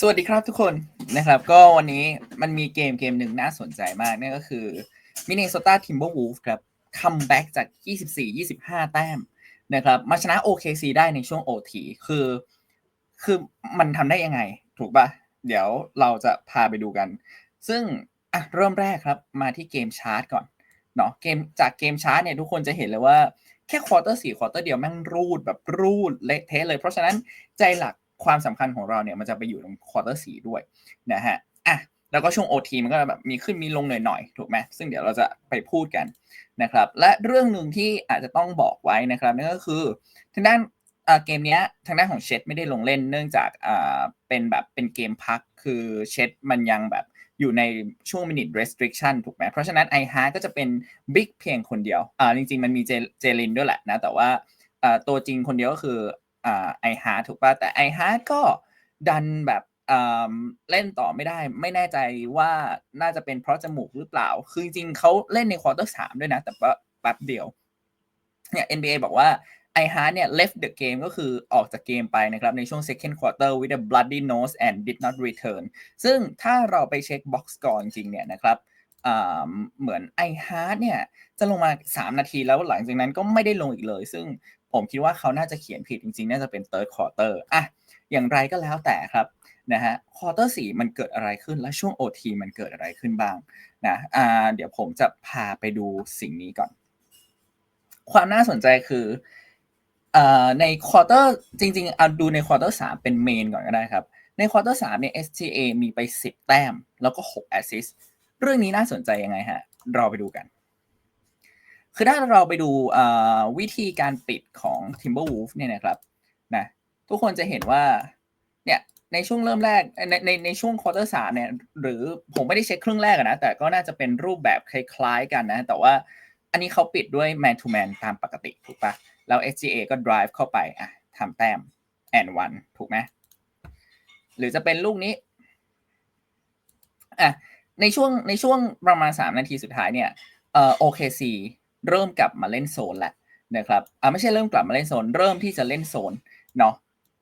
สวัสดีครับทุกคนนะครับ ก็วันนี้มันมีเกมเกมหนึ่งน่าสนใจมากนั่นก็คือ Minnesota Timberwolves ครับคัมแบ็กจาก 24-25 แต้มนะครับมาชนะ OKC ได้ในช่วง OT คือ คือมันทำได้ยังไง ถูกปะเดี๋ยวเราจะพาไปดูกัน ซึ่งอะเริ่มแรกครับมาที่เกมชาร์ตก่อนเนาะเกมจากเกมชาร์ตเนี่ยทุกคนจะเห็นเลยว่าแค่ควอเตอร์สี่ควอเตอร์เดียวแม่งรูดแบบรูดเละเทะเลย เพราะฉะนั้นใจหลัก ความสำคัญของเราเนี่ยมันจะไปอยู่ตรงควอเตอร์สีด้วยนะฮะอะแล้วก็ช่วง OT มันก็แบบมีขึ้นมีลงหน่อยๆ ถูกไหมซึ่งเดี๋ยวเราจะไปพูดกันนะครับ และเรื่องหนึ่งที่อาจจะต้องบอกไว้นะครับนั่นก็คือทางด้านเกมนี้ทางด้านของเชดไม่ได้ลงเล่นเนื่องจากเป็นแบบเป็นเกมพักคือเชดมันยังแบบอยู่ในช่วง minute restriction ถูกไหมเพราะฉะนั้นไอฮาร์ก็จะเป็นบิ๊กเพียงคนเดียวอ่าจริงๆ มันมีเจเจลินด้วยแหละนะ แต่ว่าตัวจริงคนเดียวก็คือ ไอฮาร์ถูกป่ะแต่ไอฮาร์ก็ดันแบบเล่นต่อไม่ได้ไม่แน่ใจว่าน่าจะเป็นเพราะจมูกหรือเปล่า คือจริงๆเขาเล่นในควอเตอร์สามด้วยนะ แต่ว่าแป๊บเดียวเนี่ย NBA บอกว่าไอฮาร์เนี่ย left the game ก็คือออกจากเกมไปนะครับ ในช่วง second quarter with a bloody nose and did not return ซึ่งถ้าเราไปเช็ค box score จริงเนี่ยนะครับเหมือนไอฮาร์เนี่ยจะลงมา 3 นาทีแล้วหลังจากนั้นก็ไม่ได้ลงอีกเลย ซึ่ง ผมคิดว่าเขาน่าจะเขียนผิดจริงๆ น่าจะเป็น third quarter อะอย่างไรก็แล้วแต่ครับนะฮะควอเตอร์สมันเกิดอะไรขึ้นและช่วง OT มันเกิดอะไรขึ้นบ้างนะอ่าเดี๋ยวผมจะพาไปดูสิ่งนี้ก่อน ความน่าสนใจคือในควอเตอร์จริงๆเอาดูในควอเตอร์สเป็นเมนก่อนก็ได้ครับ ในควอเตอร์สามเนี่ย SGA มีไป 10 แต้ม แล้วก็ 6 แอสซิสเรื่องนี้น่าสนใจยังไงฮะเราไปดูกัน คือถ้าเราไปดูวิธีการปิดของ Timberwolves เนี่ยนะครับนะทุกคนจะเห็นว่าเนี่ยในช่วงเริ่มแรกในในในช่วงควอเตอร์สามเนี่ยหรือผมไม่ได้เช็คครึ่งแรกนะ แต่ก็น่าจะเป็นรูปแบบคล้ายๆกันนะ แต่ว่าอันนี้เขาปิดด้วย man to man ตามปกติถูกปะแล้ว SGA ก็ drive เข้าไปอะทำแต้ม and one ถูกไหมหรือจะเป็นลูกนี้อะในช่วงในช่วงประมาณ 3 นาทีสุดท้ายเนี่ยเอ่อ OKC เริ่มกลับมาเล่นโซนแหล้วนะครับอ่าไม่ใช่เริ่มกลับมาเล่นโซน เริ่มที่จะเล่นโซนเนาะ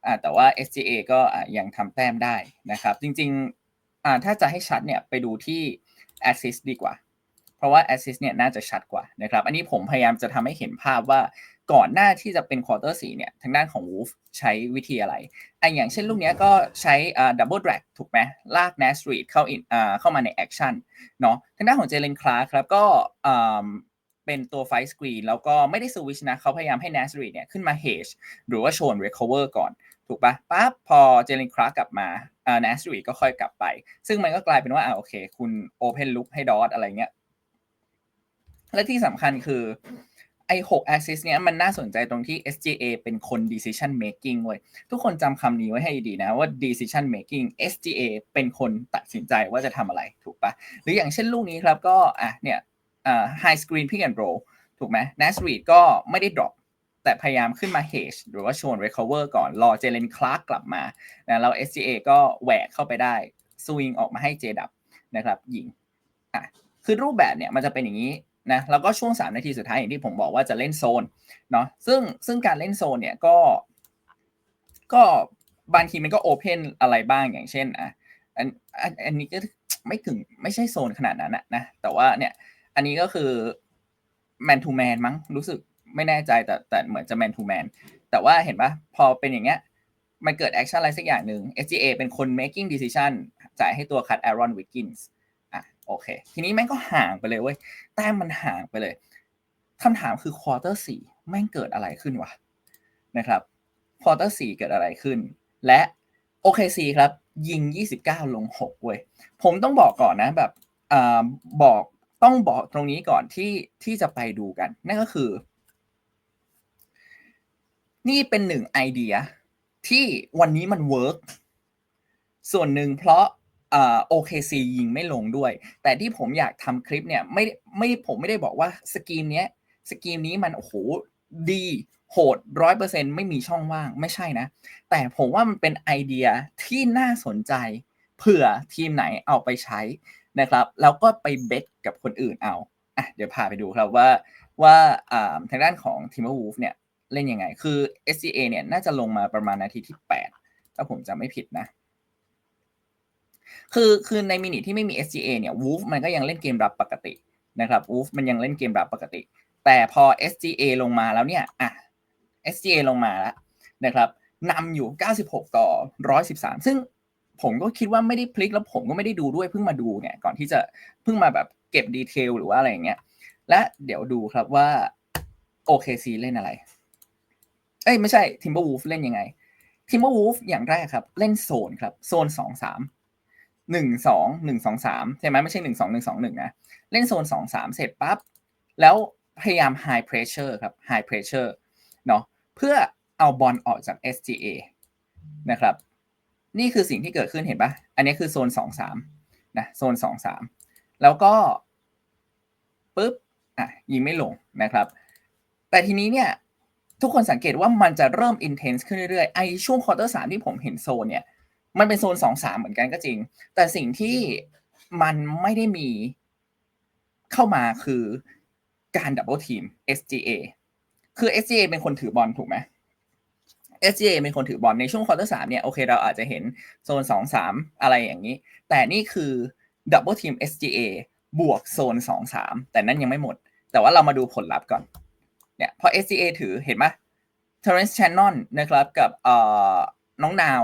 อ่าแต่ว่า SGA ก็อ่ายังทำแต้มได้นะครับจริงๆอ่าถ้าจะให้ชัดเนี่ยไปดูที่ assist ดีกว่า เพราะว่า assist เนี่ยน่าจะชัดกว่านะครับอันนี้ผมพยายามจะทำให้เห็นภาพว่าก่อนหน้าที่จะเป็นควอเตอร์สี่เนี่ยทางด้านของ Wolf ใช้วิธีอะไรไออย่างเช่นลูกนี้ก็ใช้อ่าดับเบิลแดร็กถูกไหมลาก n a s r e d เข้าอินอ่าเข้ามาในแอคชั่นเนาะทางด้านของเจเลนคลาร์ครับก็อ่า เป็นตัวไฟสกรีนแล้วก็ไม่ได้สวิชนะเขาพยายามให้ n a s r e เนี่ยขึ้นมา h ฮหรือว่าโชน recover ก่อน ถูกปะปั๊บพอเจเลนคลาร์กลับมาอ่า n a s r e ก็ค่อยกลับไป ซึ่งมันก็กลายเป็นว่าอ่าโอเค คุณ open look ให้ดอทอะไรเงี้ย และที่สำคัญคือไอ้6 assist เนี้ยมันน่าสนใจตรงที่ SGA เป็นคน decision making เว้ยทุกคนจำคำนี้ไว้ให้ดีนะว่า decision making SGA เป็นคนตัดสินใจว่าจะทำอะไรถูกปะหรืออย่างเช่นลูกนี้ครับก็อะเนี่ย high screen pick and roll ถูกไหม n a s r e d ก็ไม่ได้ drop แต่พยายามขึ้นมา hedge หรือว่าชวน recover ก่อน รอเจเลนคลาร์กกลับมานะแล้ว SGA ก็แหวกเข้าไปได้สวิงออกมาให้เจดับนะครับยิงอะคือรูปแบบเนี่ยมันจะเป็นอย่างนี้นะแล้วก็ช่วง 3 นาทีสุดท้ายอย่างที่ผมบอกว่าจะเล่นโซนเนาะซึ่งซึ่งการเล่นโซนเนี่ยก็ ก็บางทีมันก็โอเพนอะไรบ้างอย่างเช่นอะอันอันอันนี้ก็ไม่ถึงไม่ใช่โซนขนาดนั้นนะนะแต่ว่าเนี่ย อันนี้ก็คือแมนทูแมนมั้งรู้สึกไม่แน่ใจแต่แต่เหมือนจะแมนทูแมนแต่ว่าเห็นปะพอเป็นอย่างเงี้ยมันเกิดแอคชั่นอะไรสักอย่างหนึ่ง SGA เป็นคน making decision จ่ายให้ตัวคัด Aaron Wiggins โอเค ทีนี้แม่งก็ห่างไปเลยเว้ยแต้มมันห่างไปเลยคำถามคือควอเตอร์สี่แม่งเกิดอะไรขึ้นวะนะครับควอเตอร์สี่เกิดอะไรขึ้น และโอเคซีครับ ยิง 29 ลง 6 เว้ย ผมต้องบอกก่อนนะแบบอบอก ต้องบอกตรงนี้ก่อนที่ที่จะไปดูกัน นั่นก็คือ นี่เป็นหนึ่งไอเดียที่วันนี้มันเวิร์กส่วนหนึ่งเพราะโอเคซียิงไม่ลงด้วย แต่ที่ผมอยากทำคลิปเนี่ยไม่ไม่ผมไม่ได้บอกว่าสกีมเนี้ยสกีมนี้มันโอ้โหดีโหดร้อยเปอร์เซ็นไม่มีช่องว่างไม่ใช่นะ แต่ผมว่ามันเป็นไอเดียที่น่าสนใจ เผื่อทีมไหนเอาไปใช้ นะครับแล้วก็ไปเบสกับคนอื่นเอาอะเดี๋ยวพาไปดูครับว่าว่าทางด้านของทีมวูฟเนี่ยเล่นยังไง คือ SCA เนี่ยน่าจะลงมาประมาณนาทีที่ 8 ถ้าผมจำไม่ผิดนะ คือคือในมินิที่ไม่มี SGA เนี่ย Wolf มันก็ยังเล่นเกมรับปกตินะครับ Wolf มันยังเล่นเกมรับปกติ แต่พอ SGA ลงมาแล้วเนี่ยอะ SGA ลงมาแล้วนะครับนำอยู่ 96 ต่อ 113 ซึ่ง ผมก็คิดว่าไม่ได้พลิกแล้วผมก็ไม่ได้ดูด้วยเพิ่งมาดูเนี่ยก่อนที่จะเพิ่งมาแบบเก็บดีเทลหรือว่าอะไรอย่างเงี้ยและเดี๋ยวดูครับว่า OKC เล่นอะไร เอ้ยไม่ใช่ Timberwolf เล่นยังไง Timberwolf อย่างแรกครับ เล่นโซนครับโซนสองสามหนึ่งสองหนึ่งสองสามใช่ไหมไม่ใช่หนึ่งสองหนึ่งสองหนึ่งนะเล่นโซนสองสามเสร็จปั๊บแล้วพยายาม high pressure ครับ high pressure เนาะเพื่อเอาบอลออกจาก SGA นะครับ นี่คือสิ่งที่เกิดขึ้นเห็นปะอันนี้คือโซนสองสามนะโซนสองสามแล้วก็ปุ๊บอะยิงไม่ลงนะครับ แต่ทีนี้เนี่ยทุกคนสังเกตว่ามันจะเริ่ม intense ขึ้นเรื่อยๆไอช่วงควอเตอร์สามที่ผมเห็นโซนเนี่ยมันเป็นโซนสองสามเหมือนกันก็จริง แต่สิ่งที่มันไม่ได้มีเข้ามาคือการดับเบิลทีม SGA คือ SGA เป็นคนถือบอลถูกไหม SGA เป็นคนถือบอลในช่วงควอเตอร์สามเนี่ยโอเคเราอาจจะเห็นโซนสองสามอะไรอย่างนี้ แต่นี่คือดับเบิลทีม SGA บวกโซนสองสามแต่นั้นยังไม่หมด แต่ว่าเรามาดูผลลัพธ์ก่อนเนี่ยพอ SGA ถือเห็นไหม Terence Shannon นะครับกับเอ่อน้องนาว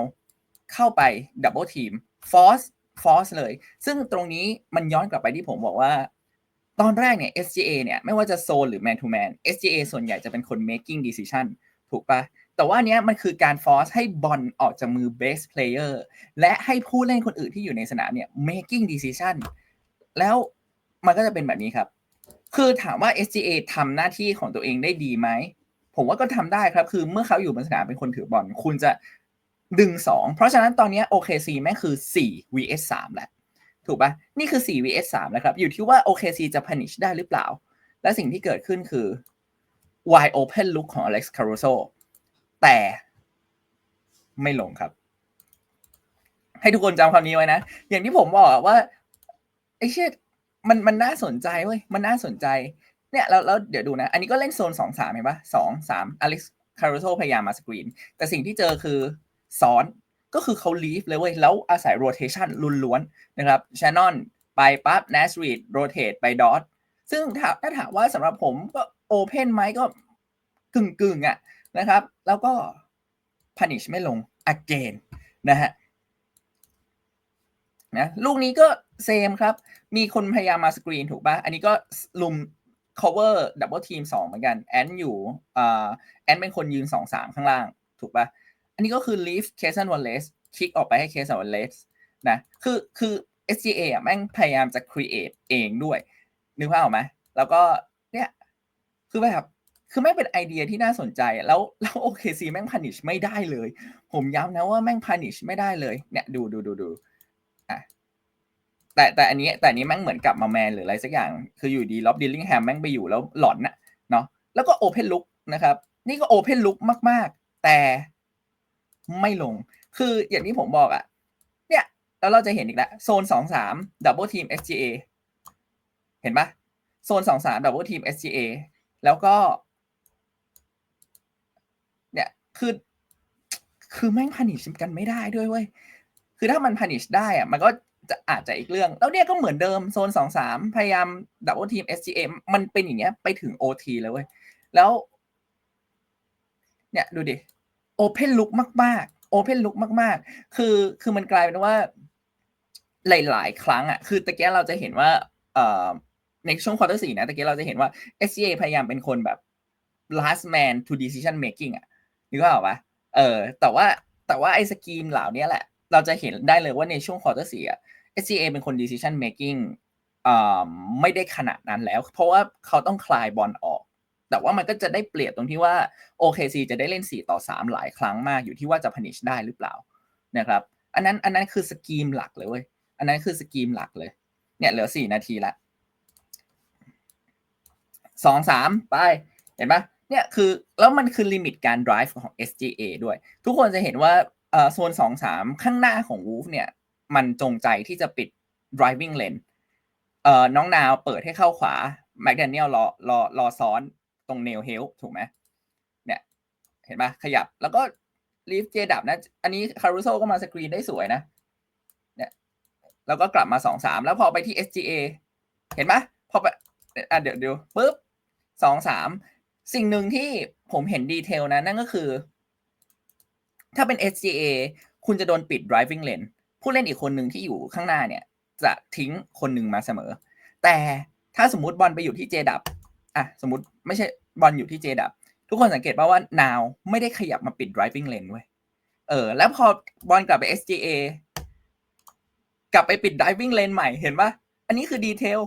เข้าไปดับเบิลทีมฟอสฟอสเลย ซึ่งตรงนี้มันย้อนกลับไปที่ผมบอกว่า ตอนแรกเนี่ย SGA เนี่ย ไม่ว่าจะโซนหรือ man to man SGA ส่วนใหญ่จะเป็นคน making decision ถูกปะ แต่ว่าเนี้ยมันคือการฟอสให้บอลออกจากมือ base player และให้ผู้เล่นคนอื่นที่อยู่ในสนามเนี่ย making decision แล้วมันก็จะเป็นแบบนี้ครับ คือถามว่า SGA ทำหน้าที่ของตัวเองได้ดีไหม ผมว่าก็ทำได้ครับ คือเมื่อเขาอยู่บนสนามเป็นคนถือบอล คุณจะดึง 2 เพราะฉะนั้นตอนนี้ OKC แม่งคือ 4 vs 3แล้วถูกปะนี่คือ 4 vs 3แล้วครับ อยู่ที่ว่า OKC จะ punish ได้หรือเปล่า และสิ่งที่เกิดขึ้นคือ wide open look ของ Alex Caruso แต่ไม่ลงครับ ให้ทุกคนจำคำนี้ไว้นะ อย่างที่ผมบอกว่าไอ้เชี่ยมันมันน่าสนใจเว้ยมันน่าสนใจ เนี่ยแล้วแล้วเดี๋ยวดูนะ อันนี้ก็เล่นโซนสองสามเห็นปะสองสามอเล็กซ์คาร์โรโซพยายามมาสกรีน แต่สิ่งที่เจอคือซ้อนก็คือเขาลีฟเลยเว้ย แล้วอาศัยโรเทชันล้วนๆนะครับชานอนไปปั๊บนสรีดโรเทตไปดอทซึ่งถ้าถ้าถามว่าสำหรับผมก็โอเพนไหมก็กึ่งกึ่งๆอะ นะครับ แล้วก็ punish ไม่ลง again นะฮะนะลูกนี้ก็เซมครับ มีคนพยายามมาสกรีนถูกปะอันนี้ก็ลุม cover double team สองเหมือนกัน แอนอยู่อ่าแอนเป็นคนยืนสองสามข้างล่าง ถูกปะอันนี้ก็คือ leave c a s o n Wallace คิกออกไปให้ c a s o n Wallace นะ คือคือ SGA อะแม่งพยายามจะ create เองด้วย นึกภาพออกไหมแล้วก็เนี่ย คือแบบ คือแม่งเป็นไอเดียที่น่าสนใจ แล้วแล้ว OKC แม่ง punish ไม่ได้เลย ผมย้ำนะว่าแม่ง punish ไม่ได้เลยเนี่ยดูดูดูดูอะแต่แต่อันนี้แต่อันนี้แม่งเหมือนกลับมาแมนหรืออะไรสักอย่าง คืออยู่ดีล็อบดิลลิงแฮมแม่งไปอยู่แล้วหลอนนะเนาะแล้วก็โอเพนลุกนะครับ นี่ก็โอเพนลุกมาก ๆ แต่ไม่ลง คืออย่างที่ผมบอกอะเนี่ยแล้วเราจะเห็นอีกแล้วโซนสองสามดับเบิลทีม SGA เห็นปะโซนสองสามดับเบิลทีม SGA แล้วก็ คือ คือแม่งพันิชกันไม่ได้ด้วยเว้ย คือถ้ามันพันิชได้อะมันก็จะอาจจะอีกเรื่อง แล้วเนี่ยก็เหมือนเดิมโซนสองสามพยายามดับเบิลทีม SGA มันเป็นอย่างเงี้ยไปถึง OT เลยเว้ย แล้ว เนี่ยดูดิโอเพนลุกมาก ๆ โอเพนลุกมาก ๆ คือคือมันกลายเป็นว่า หลาย ๆ ครั้งอะ คือตะเกียเราจะเห็นว่า เอ่อในช่วงควอเตอร์สี่นะตะเกียเราจะเห็นว่า SGA พยายามเป็นคนแบบ last man to decision making อะ นึกภาออกปะเออ แต่ว่าแต่ว่าไอ้สกีมเหล่านี้แหละ เราจะเห็นได้เลยว่าในช่วงควอเตอร์สี่ะ SGA เป็นคน decision making อ่าไม่ได้ขนาดนั้นแล้ว เพราะว่าเขาต้องคลายบอลออก แต่ว่ามันก็จะได้เปรียบตรงที่ว่า OKC จะได้เล่น 4 ต่อ 3 หลายครั้งมากอยู่ที่ว่าจะ punish ได้หรือเปล่านะครับอันนั้นอันนั้นคือสกีมหลักเลยเว้ยอันนั้นคือสกีมหลักเลย เนี่ยเหลือ 4 นาทีละสองสามไป เห็นปะ เนี่ยคือแล้วมันคือลิมิตการ drive ของ SGA ด้วย ทุกคนจะเห็นว่าโซนสองสามข้างหน้าของ Wolf เนี่ย มันจงใจที่จะปิด driving lane เอ่อน้องนาวเปิดให้เข้าขวาแม d แดเนียลรอรอรอซ้อนตรงเนลเฮลถูกไหมเนี่ยเห็นปะขยับแล้วก็ลีฟเจดับนะ อันนี้คารุโซก็มาสกรีนได้สวยนะเนี่ยแล้วก็กลับมาสองสามแล้วพอไปที่ SGA เห็นไหมพอไปอะเดี๋ยวเดี๋ยวปุ๊บสองสาม สิ่งหนึ่งที่ผมเห็นดีเทลนะ นั่นก็คือ ถ้าเป็น SGA คุณจะโดนปิด driving lane ผู้เล่นอีกคนหนึ่งที่อยู่ข้างหน้าเนี่ย จะทิ้งคนหนึ่งมาเสมอ แต่ถ้าสมมติบอลไปอยู่ที่เจดับอะสมมติไม่ใช่บอลอยู่ที่เจดับทุกคนสังเกตป่าว่านาวไม่ได้ขยับมาปิด driving lane ด้ยเออ แล้วพอบอลกลับไป SGA กลับไปปิด driving lane ใหม่เห็นปะอันนี้คือดีเทล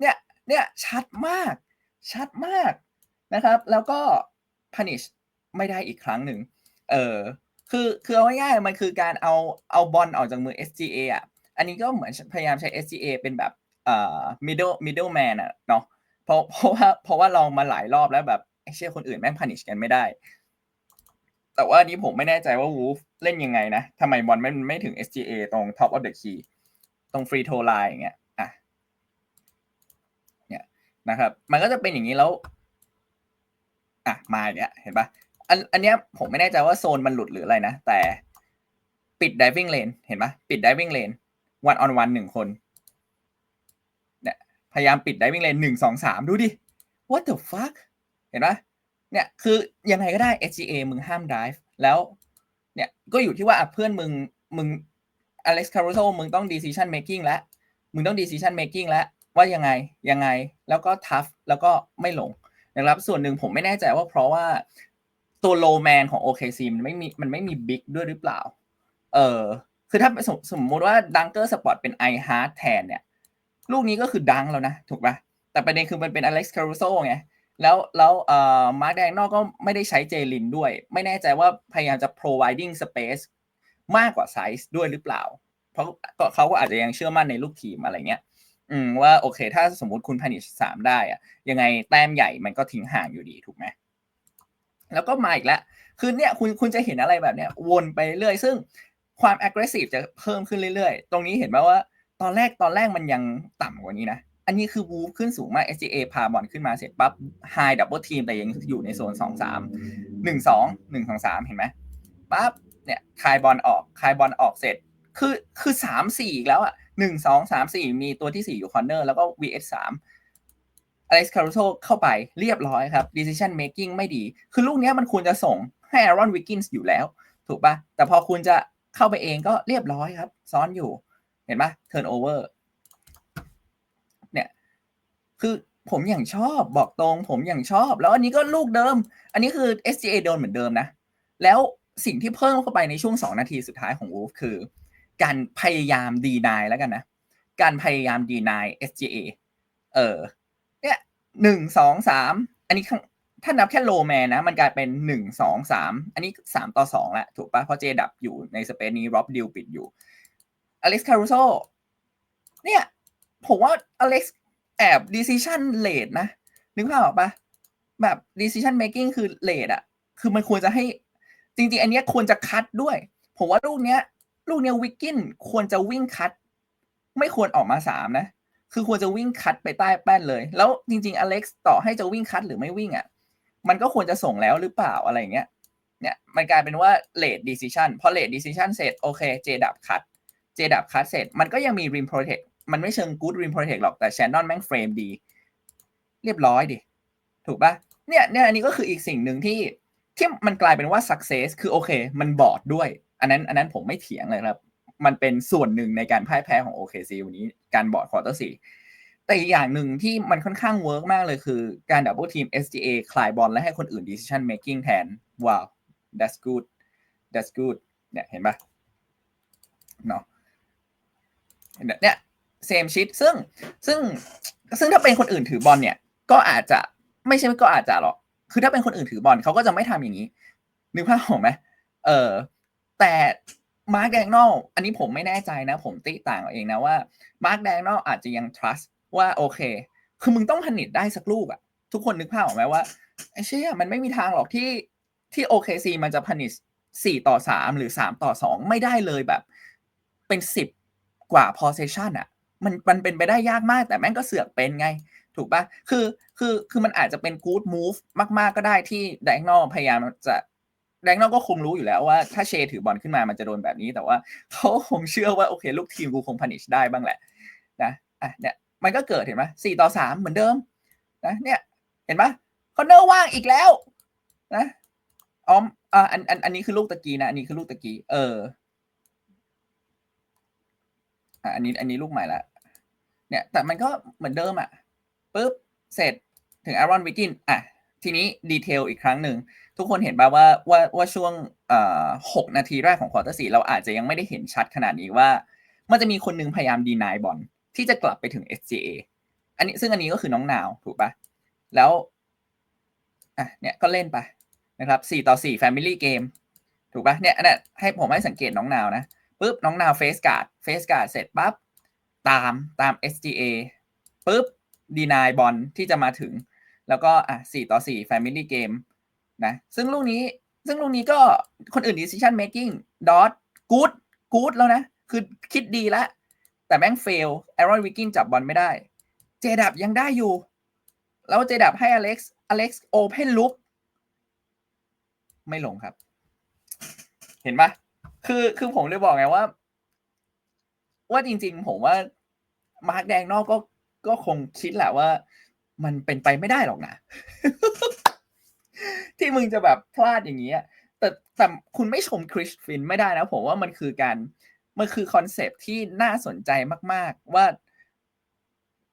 เนี่ยเนี่ยชัดมาก ชัดมาก นะครับ แล้วก็ punish ไม่ได้อีกครั้งหนึ่งเออคือคือเอาง่ายๆมันคือการเอาเอาบอลออกจากมือ SGA อะอันนี้ก็เหมือนพยายามใช้ SGA เป็นแบบเอ่อ middle middle man อะเนาะเพราะเพราะว่าเพราะว่าลองมาหลายรอบแล้วแบบไอ้เชี่ยคนอื่นแม่ง punish กันไม่ได้ แต่ว่านนี้ผมไม่แน่ใจว่า Wolf เล่นยังไงนะทำไมบอลไม่ไม่ถึง SGA ตรง top of the key ตรง free throw line อย่างเงี้ยอะเนี่ยนะครับ มันก็จะเป็นอย่างนี้แล้ว อะมาเนี่ยเห็นปะอันอันเนี้ยผมไม่แน่ใจว่าโซนมันหลุดหรืออะไรนะ แต่ปิด diving lane เห็นปะปิด diving lane one on one หนึ่งคนเนี่ยพยายามปิด diving lane หนึ่งสองสามดูดิ what the fuck เห็นปะเนี่ยคือยังไงก็ได้ SGA มึงห้าม drive แล้วเนี่ยก็อยู่ที่ว่าเพื่อนมึงมึง Alex Caruso มึงต้อง decision making แล้ว มึงต้อง decision making แล้ว ว่ายังไงยังไงแล้วก็ tough แล้วก็ไม่หลง นะครับส่วนหนึ่งผมไม่แน่ใจว่าเพราะว่าตัว low man ของ OKC มันไม่มีมันไม่มี big ด้วยหรือเปล่า เออคือถ้าสมสมมติว่า dunker spot เป็น I hard แทนเนี่ย ลูกนี้ก็คือดังแล้วนะ ถูกปะแต่ประเด็นคือมันเป็น Alex Caruso ไงแล้วแล้วเอ่อมาร์คแดงนอกก็ไม่ได้ใช้เจลินด้วย ไม่แน่ใจว่าพยายามจะ providing space มากกว่าไซส์ด้วยหรือเปล่า เพราะเขาก็อาจจะยังเชื่อมั่นในลูกทีมอะไรเงี้ย อืมว่าโอเค ถ้าสมมติคุณพานิชสามได้อะยังไงแต้มใหญ่มันก็ทิ้งห่างอยู่ดีถูกไหมแล้วก็มาอีกแล้วคือเนี่ยคุณคุณจะเห็นอะไรแบบเนี้ยวนไปเรื่อยซึ่งความ aggressive จะเพิ่มขึ้นเรื่อยๆ ตรงนี้เห็นไหมว่า ตอนแรกตอนแรกมันยังต่ำกว่านี้นะ อันนี้คือวูฟขึ้นสูงมาก SGA พาบอลขึ้นมาเสร็จปั๊บ high double team แต่ยังอยู่ในโซนสองสามหนึ่งสองหนึ่งสองสามเห็นไหมปั๊บเนี่ยคายบอลออกคายบอลออกเสร็จ คือคือสามสี่อีกแล้วอะ หนึ่งสองสามสี่มีตัวที่สี่อยู่คอร์เนอร์แล้วก็ vs สามอเล็กซ์คารุโซเข้าไปเรียบร้อยครับ decision making ไม่ดี คือลูกนี้มันควรจะส่งให้อารอนวิกกินส์อยู่แล้ว ถูกปะแต่พอคุณจะเข้าไปเองก็เรียบร้อยครับ ซ้อนอยู่ เห็นปะ turn over เนี่ย คือผมอย่างชอบบอกตรงผมอย่างชอบ แล้วอันนี้ก็ลูกเดิม อันนี้คือ SGA โดนเหมือนเดิมนะ แล้วสิ่งที่เพิ่มเข้าไปในช่วงสองนาทีสุดท้ายของ Wolf คือ การพยายามดีนายแล้วกันนะ การพยายามดีนาย SGA เออเนี่ยหนึ่งสองสามอันนี้ถ้านับแค่โลแมนนะ มันกลายเป็นหนึ่งสองสามอันนี้สามต่อสองล้วถูกปะเพราะเจดับอยู่ในสเปซนี้ร็อบดิวปิดอยู่อเล็กซ์คารูโซเนี่ยผมว่าอเล็กซ์แอบ decision late นะ นึกภาพออกปะแบบ decision making คือ late อะคือมันควรจะให้จริงๆ อันนี้ควรจะคัดด้วย ผมว่าลูกเนี้ย ลูกเนี้ยวิกกินควรจะวิ่งคัด ไม่ควรออกมาสามนะ คือควรจะวิ่งคัดไปใต้แป้นเลย แล้วจริง ๆ อเล็กซ์ต่อให้จะวิ่งคัดหรือไม่วิ่งอะ มันก็ควรจะส่งแล้วหรือเปล่าอะไรเงี้ย เนี่ยมันกลายเป็นว่า late decision พอ late decision เสร็จโอเคเจดับคัดเจดับคัดเสร็จ มันก็ยังมี rim protect มันไม่เชิง good rim protect หรอกแต่ Shannon แม่งเฟรมดี เรียบร้อยดิ ถูกปะเนี่ยเนี่ยอันนี้ก็คืออีกสิ่งหนึ่งที่ที่มันกลายเป็นว่า success คือโอเค มันบอดด้วย อันนั้นอันนั้นผมไม่เถียงเลยครับ มันเป็นส่วนหนึ่งในการพ่ายแพ้ของ OKC วันนี้การบอดควอเตอร์สี่แต่อีกอย่างหนึ่งที่มันค่อนข้างเวิร์กมากเลยคือการดับเบิลทีม SGA คลายบอลและให้คนอื่น decision making แทน ว้าว that's good that's good เนี่ยเห็นปะเนาะเนี่ย same shit ซึ่งซึ่งซึ่งถ้าเป็นคนอื่นถือบอลเนี่ย ก็อาจจะไม่ใช่ก็อาจจะหรอก คือถ้าเป็นคนอื่นถือบอลเขาก็จะไม่ทำอย่างนี้ นึกภาพออกไหมเออ แต่มาร์กแดงนอลอันนี้ผมไม่แน่ใจนะ ผมติต่างเองนะว่ามาร์กแดงนอลอาจจะยัง trust ว่าโอเค คือมึงต้องผลิตได้สักลูกอะทุกคนนึกภาพออกไหมว่าไอ้เชี่ยมันไม่มีทางหรอกที่ที่โอเคซีมันจะผลิตสี่ต่อสามหรือสามต่อสองไม่ได้เลยแบบ เป็นสิบกว่า possession อะมันมันเป็นไปได้ยากมากแต่แม่งก็เสือกเป็นไง ถูกปะคือคือคือมันอาจจะเป็น good move มาก ๆ ก็ได้ที่ diagon พยายามจะ แดงนอกก็คงรู้อยู่แล้วว่าถ้าเชถือบอลขึ้นมามันจะโดนแบบนี้ แต่ว่าเขาคงเชื่อว่าโอเค ลูกทีมกูคงพันิชได้บ้างแหละนะอะเนี่ยมันก็เกิดเห็นไหมสี่ต่อสามเหมือนเดิมนะเนี่ยเห็นปะคอนเนอร์ว่างอีกแล้วนะอ๋ออะอันอันอันนี้คือลูกตะกี้นะอันนี้คือลูกตะกี้เอออะอันนี้อันนี้ลูกใหม่ละเนี่ยแต่มันก็เหมือนเดิมอะปุ๊บเสร็จถึงอารอนวิกินอะ ทีนี้ดีเทลอีกครั้งหนึ่ง ทุกคนเห็นป่าว่าว่าว่าช่วงหกนาทีแรกของควอเตอร์สี่เราอาจจะยังไม่ได้เห็นชัดขนาดนี้ว่า มันจะมีคนหนึงพยายามดีนายบอลที่จะกลับไปถึง SGA อันนี้ซึ่งอันนี้ก็คือน้องนาวถูกปะแล้วอะเนี่ยก็เล่นไปนะครับสี่ต่อสี่ Family Game ถูกปะเนี่ยอันนี้ให้ผมให้สังเกตน้องนาวนะปุ๊บน้องนาวเฟสการ์ดเฟสการ์ดเสร็จปั๊บตามตาม SGA ปุ๊บดีนายบอลที่จะมาถึง แล้วก็อะสี่ต่อสี่ Family Game นะซึ่งลูกนี้ซึ่งลูกนี้ก็คนอื่น decision making ดอทกูดกูดแล้วนะ คือคิดดีแล้ว แต่แม่งเฟลแอรอนวิกกินจับบอลไม่ได้ เจดับยังได้อยู่ แล้วเจดับให้อเล็กซ์อเล็กซ์โอเพนลุกไม่ลงครับ เห็นปะคือคือผมเลยบอกไงว่า ว่าจริง ๆ ผมว่ามาร์กแดงนอกก็ก็คงคิดแหละว่า มันเป็นไปไม่ได้หรอกนะ ที่มึงจะแบบพลาดอย่างนี้แต่แต่คุณไม่ชมคริสฟินไม่ได้นะผมว่ามันคือการมันคือคอนเซปที่น่าสนใจมาก ๆ ว่า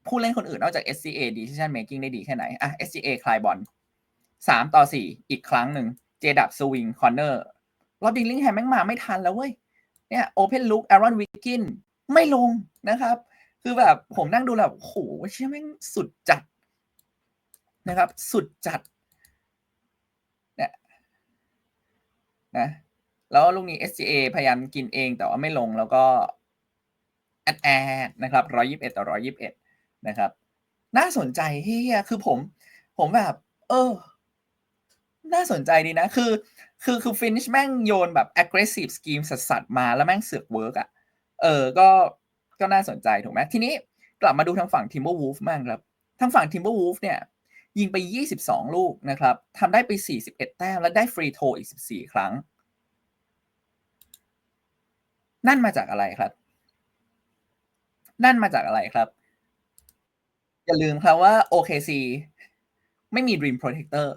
ผู้เล่นคนอื่นนอกจาก SCA decision making ได้ดีแค่ไหน อะ SCA คลายบอลสามต่อสี่อีกครั้งหนึ่ง เจดับสวิงคอนเนอร์รอบดิงลิงแฮมแม่งมาไม่ทันแล้วเว้ย เนี่ยโอเพนลุกอรอนวิกกินไม่ลงนะครับ คือแบบผมนั่งดูแล้วโอ้โหเชี่ยแม่งสุดจัด นะครับ สุดจัดเนี่ยนะแล้วลูกนี้ SGA พยายามกินเองแต่ว่าไม่ลงแล้วก็แอดแอดนะครับร้อยิบเอ็ดต่อร้อยิบเอ็ดนะครับ น่าสนใจเฮียคือผม ผมแบบ เออ น่าสนใจดีนะ คือ คือคือฟินิชแม่งโยนแบบ aggressive scheme สัสๆมาแล้วแม่งเสือกเวิร์กอะ เออ ก็ก็น่าสนใจถูกไหมทีนี้กลับมาดูทางฝั่ง Timberwolf บ้างครับ ทางฝั่ง Timberwolf เนี่ย ยิงไป 22 ลูกนะครับทำได้ไป 41 แต้มและได้ฟรีโทอีก 14 ครั้ง นั่นมาจากอะไรครับ นั่นมาจากอะไรครับ อย่าลืมครับว่า OKC ไม่มี Dream Protector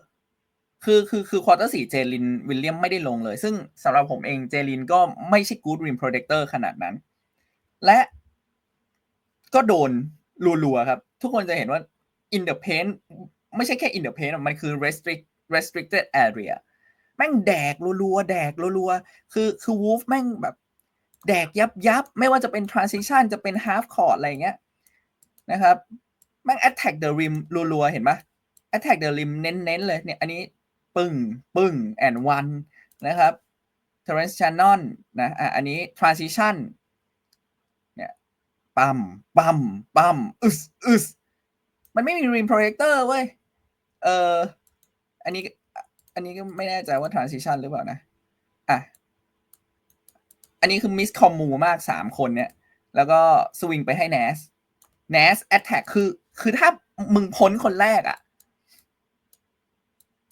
คือคือคือควอเตอร์สี่เจลินวิลเลียมไม่ได้ลงเลย ซึ่งสำหรับผมเองเจลินก็ไม่ใช่ Good Rim Protector ขนาดนั้น และก็โดนรัวๆครับ ทุกคนจะเห็นว่า in the paint ไม่ใช่แค่ in the paint มันคือ restrict restricted area แม่งแดกรัวๆแดกรัวๆคือคือ Wolf แม่งแบบ แดกยับยับไม่ว่าจะเป็น transition จะเป็น half court อะไรเงี้ยนะครับแม่ง attack the rim รัวๆเห็นปะ attack the rim เน้นๆเลยเนี่ยอันนี้ปึ้งปึ้ง and one นะครับ Terence Shannon นะอะอันนี้ transition เนี่ยปั๊มปั๊มปั๊มอึสอึสมันไม่มี rim projector เว้ย เอออันนี้ อันนี้ก็ไม่แน่ใจว่า transition หรือเปล่านะ อะ อันนี้คือมิสคอมมูมากสามคนเนี่ย แล้วก็สวิงไปให้ Nas Nas attack คือ คือถ้ามึงพ้นคนแรกอะ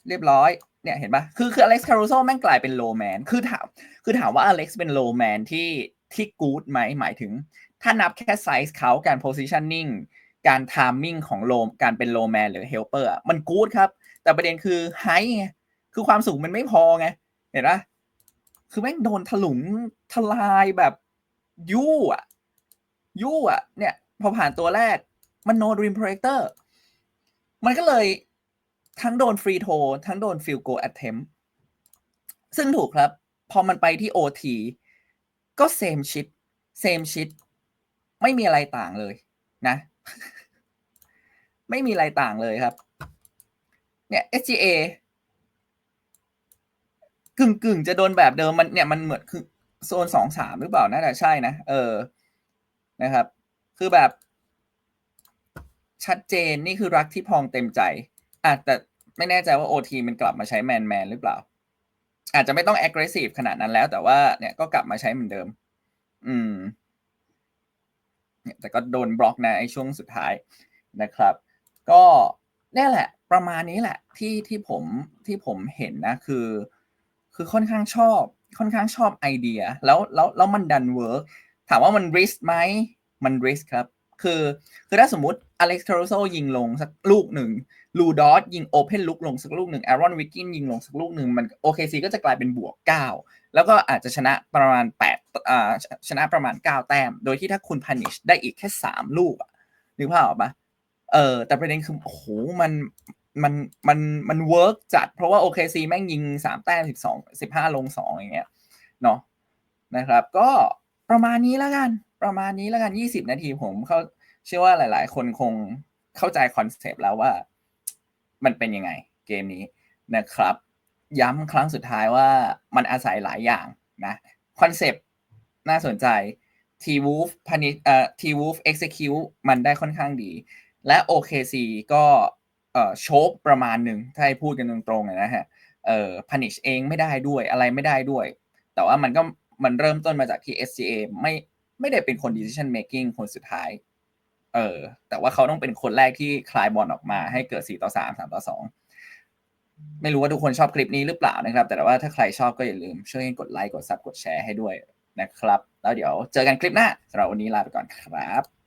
เรียบร้อย เนี่ยเห็นปะคือคืออเล็กซ์คารูโซแม่งกลายเป็นโลแมน คือถาม คือถามว่าอเล็กซ์เป็นโลแมนที่ที่กู๊ดไหม หมายถึง ถ้านับแค่ไซส์เขาการ positioning การทามมิ่งของโลการเป็นโลแมนหรือเฮลเปอร์มันกู๊ดครับ แต่ประเด็นคือไฮไงคือความสูงมันไม่พอไง เห็นปะคือแม่งโดนถลุงทลายแบบยู่อะยู่อะ เนี่ย พอผ่านตัวแรกมันโนดริมโปรเจคเตอร์มันก็เลยทั้งโดนฟรีโททั้งโดนฟิลโกแอตเทมซึ่งถูกครับ พอมันไปที่ OT ก็เซมชิดเซมชิดไม่มีอะไรต่างเลยนะ ไม่มีอะไรต่างเลยครับ เนี่ย SGA กึ่งกึ่งจะโดนแบบเดิมมันเนี่ยมันเหมือนคือโซนสองสามหรือเปล่าน่าจะใช่นะเออนะครับ คือแบบ ชัดเจนนี่คือรักที่พองเต็มใจอะแต่ไม่แน่ใจว่าโอทีมันกลับมาใช้แมนแมนหรือเปล่า อาจจะไม่ต้อง aggressive ขนาดนั้นแล้ว แต่ว่าเนี่ยก็กลับมาใช้เหมือนเดิม อืม แต่ก็โดนบล็อกนะไอ้ช่วงสุดท้ายนะครับ ก็นี่แหละ ประมาณนี้แหละที่ที่ผมที่ผมเห็นนะคือคคือค่อนข้างชอบค่อนข้างชอบไอเดีย แล้วแล้วแล้วมันดันเวิร์กถามว่ามันริสไหมมันริสครับ คือ คือถ้าสมมติอเล็กซ์คาร์โซยิงลงสักลูกหนึ่งลูดอสยิงโอเพนลุกลงสักลูกหนึ่งแอรอนวิกกินยิงลงสักลูกหนึ่งมันโอเคซีก็จะกลายเป็นบวก9แล้วก็อาจจะชนะประมาณ8อ่าชนะประมาณ 9 แต้ม โดยที่ถ้าคุณพันิชได้อีกแค่ 3 ลูกอะนึกภาพออกปะเออ แต่ประเด็นคือโอ้โหมันมันมันมันเวิร์กจัด เพราะว่า OKC แม่งยิง 3 แต้ม 12 15 ลง 2 อย่างเงี้ยเนาะนะครับ ก็ประมาณนี้แล้วกัน ประมาณนี้แล้วกัน 20 นาทีผมเขาเชื่อว่าหลาย ๆ คนคงเข้าใจคอนเซปต์แล้วว่า มันเป็นยังไงเกมนี้นะครับ ย้ำครั้งสุดท้ายว่ามันอาศัยหลายอย่างนะคอนเซปต์น่าสนใจ T Wolf พันิเอ่อ T Wolf execute มันได้ค่อนข้างดี และ OKC ก็เอ่อโชคประมาณหนึ่งถ้าให้พูดกันตรงๆนะฮะเอ่อ punish เองไม่ได้ด้วยอะไรไม่ได้ด้วย แต่ว่ามันก็มันเริ่มต้นมาจากที่ SGA ไม่ ไม่ได้เป็นคน decision making คนสุดท้าย เออ แต่ว่าเขาต้องเป็นคนแรกที่คลายบอลออกมาให้เกิด 4 ต่อ 3 3 ต่อ 2 ไม่รู้ว่าทุกคนชอบคลิปนี้หรือเปล่านะครับ แต่ว่าถ้าใครชอบก็อย่าลืมช่วยกดไลค์กดซับกดแชร์ให้ด้วยนะครับ แล้วเดี๋ยวเจอกันคลิปหน้าสำหรับวันนี้ลาไปก่อนครับ